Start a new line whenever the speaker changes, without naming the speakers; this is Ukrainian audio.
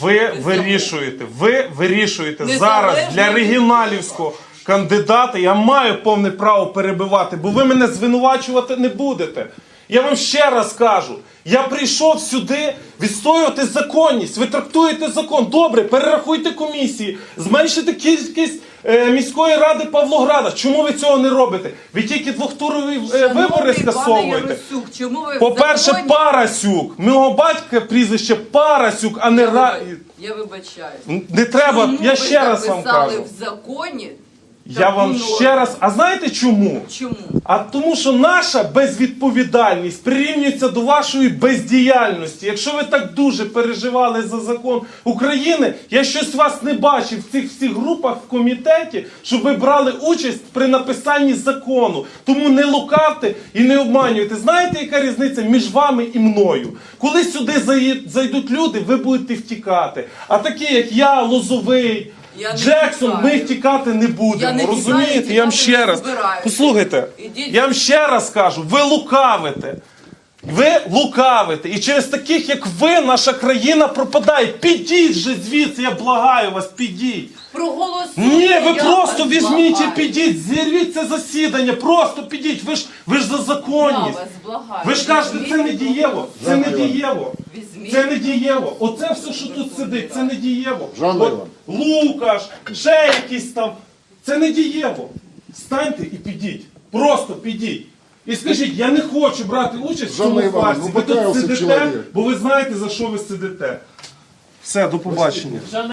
Ви вирішуєте, ви вирішуєте зараз для регіоналівського кандидата. Я маю повне право перебивати, бо ви мене звинувачувати не будете. Я вам ще раз кажу: я прийшов сюди відстоювати законність. Ви трактуєте закон. Добре, перерахуйте комісії, зменшите кількість е, міської ради Павлограда. Чому ви цього не робите? Ви тільки двохтурові е, вибори скасовуєте.
пане Яросюк, чому ви в
По-перше,
законі-
Парасюк. Мого батька прізвище Парасюк, а не Ра.
Я вибачаю.
Не треба,
Чому
я
ви
ще раз вам
записали
кажу.
в законі.
Я вам
норму?
ще раз. А знаєте чому?
Чому?
А тому, що наша безвідповідальність прирівнюється до вашої бездіяльності. Якщо ви так дуже переживали за закон України, я щось вас не бачив в цих всіх групах в комітеті, щоб ви брали участь при написанні закону. Тому не лукавте і не обманюйте. Знаєте, яка різниця між вами і мною? Коли сюди зайдуть люди, ви будете втікати. А такі, як я, Лозовий.
Я не
Джексон, ми втікати не будемо.
Я не втікаю,
розумієте? Я вам
тікати
ще
не
раз
збираюся.
послухайте.
Ідіть.
Я вам ще раз кажу, ви лукавите. Ви лукавите. І через таких, як ви, наша країна пропадає. Підіть же звідси, я благаю вас, підіть.
Проголосуйте.
Ні, ви
я
просто
вас
візьміть і
благаю.
підіть, зірвіть це засідання, просто підіть. Ви ж ви ж за
Я
законність.
вас благаю.
Ви ж кажете, це не дієво. Це не дієво.
Візьміть.
Це не дієво. Оце все, що тут сидить, це не дієво. От. Лукаш, ще якийсь там. Це не дієво. Станьте і підіть. Просто підіть. І скажіть, я не хочу брати участь в
Жанна
цьому
Іванівна,
фарсі.
ну,
Ви тут сидите,
чоловік.
бо ви знаєте, за що ви сидите. Все, до побачення.